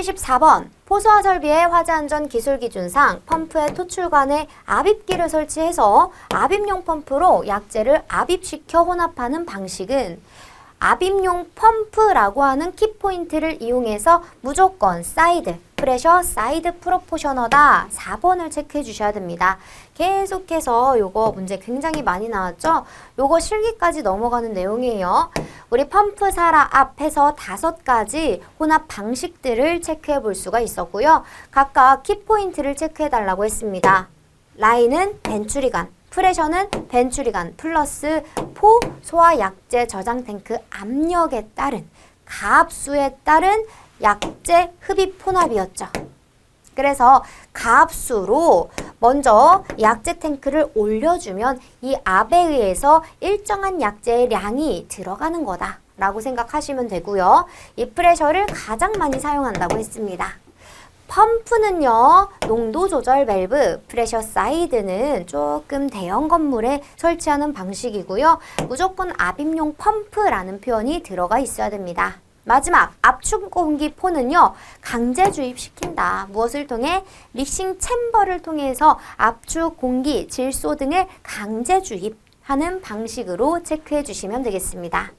24번. 포수화 설비의 화재 안전 기술 기준상 펌프의 토출관에 압입기를 설치해서 압입용 펌프로 약재를 압입시켜 혼합하는 방식은 압입용 펌프라고 하는 키포인트를 이용해서 무조건 사이드, 프레셔 사이드 프로포셔너다. 4번을 체크해 주셔야 됩니다. 계속해서 요거 문제 굉장히 많이 나왔죠? 요거 실기까지 넘어가는 내용이에요. 우리 펌프 사라 앞에서 다섯 가지 혼합 방식들을 체크해 볼 수가 있었고요. 각각 키포인트를 체크해 달라고 했습니다. 라인은 벤추리간, 프레셔는 벤추리간 플러스 포 소화 약재 저장 탱크 압력에 따른 가압수에 따른 약재 흡입 혼합이었죠. 그래서 가압수로 먼저 약재 탱크를 올려주면 이 압에 의해서 일정한 약재의 량이 들어가는 거다 라고 생각하시면 되고요. 이 프레셔를 가장 많이 사용한다고 했습니다. 펌프는요, 농도 조절 밸브, 프레셔 사이드는 조금 대형 건물에 설치하는 방식이고요. 무조건 압입용 펌프라는 표현이 들어가 있어야 됩니다. 마지막 압축 공기 포는요 강제 주입시킨다 무엇을 통해 믹싱 챔버를 통해서 압축 공기 질소 등을 강제 주입 하는 방식으로 체크해 주시면 되겠습니다.